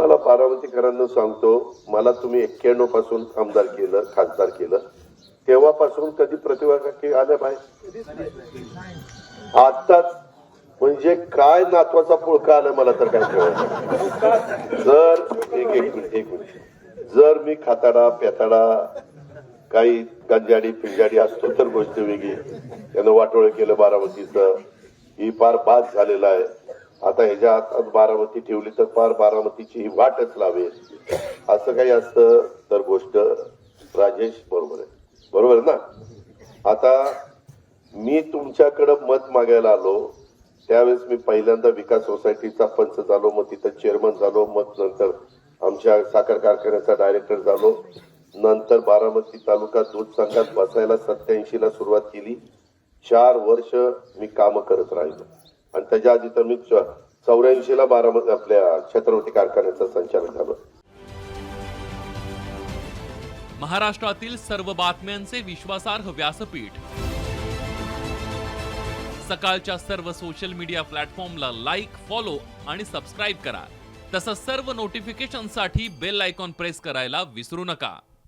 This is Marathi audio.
तुम्हाला बारामतीकरांना सांगतो मला तुम्ही एक्क्याण्णवपासून आमदार केलं खासदार केलं. तेव्हापासून कधी प्रतिभा काकी आल्या बाहेर? आताच म्हणजे काय नातवाचा पुळका आला मला तर काय कळत जर एक एक मिनिट एक मिनिट. जर मी खाताडा पेताडा काही गंजाडी पिंजाडी असतो तर गोष्ट वेगळी त्यानं वाटोळ केलं बारामतीचं. ही फार बाद झालेला आहे. आता ह्याच्या हातात बारामती ठेवली तर फार बारामतीची ही वाटच लावे असं काही असतं तर गोष्ट राजेश बरोबर आहे. बरोबर ना? आता मी तुमच्याकडं मत मागायला आलो. त्यावेळेस मी पहिल्यांदा विकास सोसायटीचा पंच झालो मग तिथं चेअरमन झालो मग नंतर आमच्या साखर कारखान्याचा डायरेक्टर झालो. नंतर बारामती तालुका दूध संघात बसायला सत्याऐंशी ला सुरुवात केली. चार वर्ष मी काम करत राहिलो. आणि त्याच्या आधी तर मी चौऱ्याऐंशी ला बारामती आपल्या छत्रपती कारखान्याचं संचालक झालो. महाराष्ट्रातील सर्व बातम्यांचे विश्वासार्ह व्यासपीठ. सकाळच्या सर्व सोशल मीडिया प्लॅटफॉर्मला लाईक फॉलो आणि सबस्क्राईब करा. तसंच सर्व नोटिफिकेशनसाठी बेल आयकॉन प्रेस करायला विसरू नका.